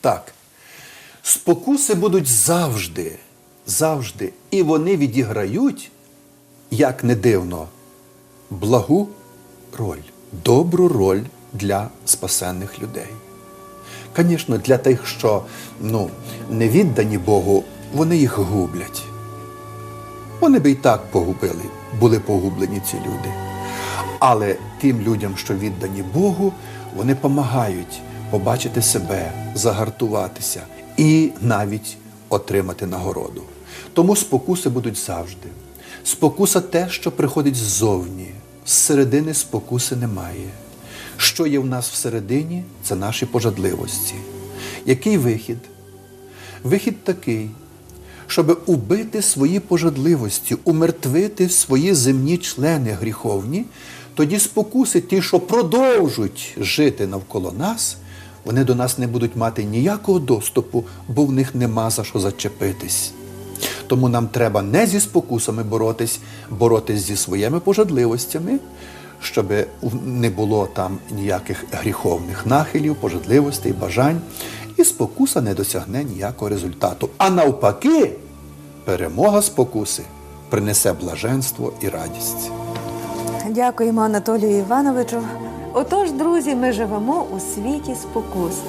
Так. Спокуси будуть завжди, завжди. І вони відіграють, як не дивно, благу роль, добру роль для спасенних людей. Звісно, для тих, що ну, не віддані Богу, вони їх гублять. Вони би і так погубили, були погублені ці люди. Але тим людям, що віддані Богу, вони допомагають побачити себе, загартуватися і навіть отримати нагороду. Тому спокуси будуть завжди. Спокуса те, що приходить ззовні. Зсередини спокуси немає. Що є в нас всередині, це наші пожадливості. Який вихід? Вихід такий, щоб убити свої пожадливості, умертвити свої земні члени гріховні, тоді спокуси, ті, що продовжують жити навколо нас, вони до нас не будуть мати ніякого доступу, бо в них нема за що зачепитись. Тому нам треба не зі спокусами боротись, боротись зі своїми пожадливостями, щоб не було там ніяких гріховних нахилів, пожадливостей, бажань, і спокуса не досягне ніякого результату. А навпаки, перемога спокуси принесе блаженство і радість. Дякуємо Анатолію Івановичу. Отож, друзі, ми живемо у світі спокус.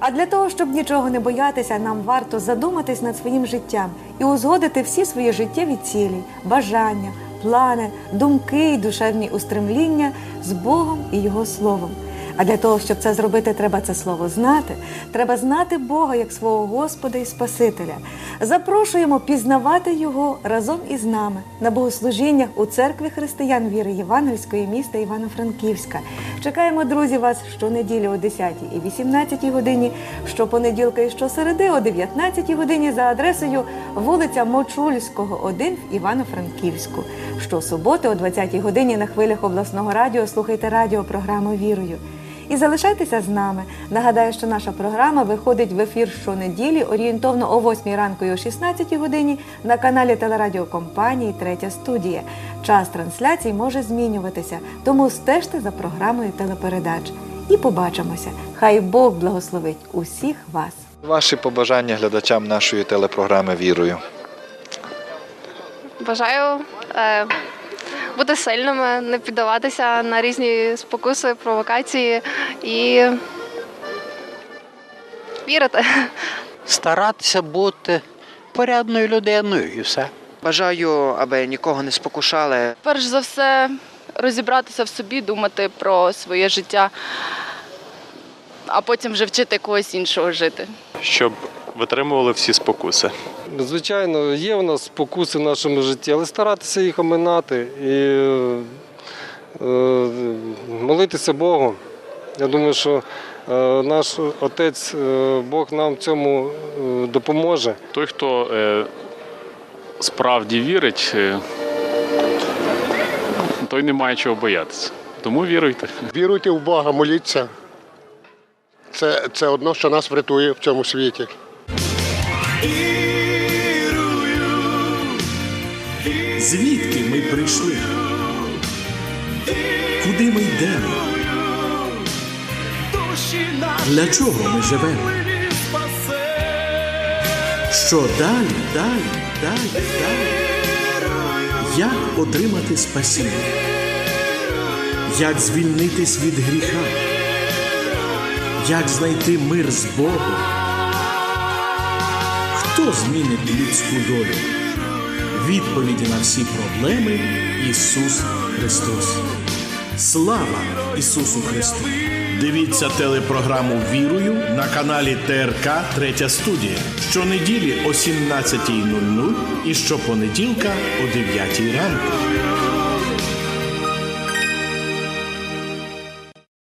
А для того, щоб нічого не боятися, нам варто задуматись над своїм життям і узгодити всі свої життєві цілі, бажання, плани, думки і душевні устремління з Богом і Його Словом. А для того, щоб це зробити, треба це слово знати. Треба знати Бога як свого Господа і Спасителя. Запрошуємо пізнавати Його разом із нами на богослужіннях у церкві християн віри Євангельської міста Івано-Франківська. Чекаємо, друзі, вас щонеділі о 10 і 18 годині, щопонеділка і щосереди о 19 годині за адресою вулиця Мочульського, 1 в Івано-Франківську. Щосуботи о 20 годині на хвилях обласного радіо слухайте радіопрограму Вірою. І залишайтеся з нами. Нагадаю, що наша програма виходить в ефір щонеділі орієнтовно о 8 ранку і о 16 годині на каналі телерадіокомпанії Третя студія. Час трансляцій може змінюватися, тому стежте за програмою телепередач. І побачимося. Хай Бог благословить усіх вас. Ваші побажання глядачам нашої телепрограми Вірою. Бажаю е, бути сильними, не піддаватися на різні спокуси, провокації і вірити. старатися бути порядною людиною і все. Бажаю, аби нікого не спокушали. перш за все розібратися в собі, думати про своє життя, а потім вже вчити когось іншого жити. щоб витримували всі спокуси. Звичайно, є у нас спокуси в нашому житті, але старатися їх оминати і е, молитися Богу. Я думаю, що е, наш Отець е, Бог нам в цьому е, допоможе. Той, хто е, справді вірить, той не має чого боятися. Тому віруйте. Віруйте в Бога, моліться. Це, це одно, що нас врятує в цьому світі. Звідки ми прийшли? Куди ми йдемо? Для чого ми живемо? Що далі, далі, далі, далі? Як отримати спасіння? Як звільнитись від гріха? Як знайти мир з Богом? Хто змінить людську долю? Відповіді на всі проблеми Ісус Христос. Слава Ісусу Христу! Дивіться телепрограму Вірую на каналі ТРК Третя студія щонеділі о 17.00 і щопонеділка о 9 ранку.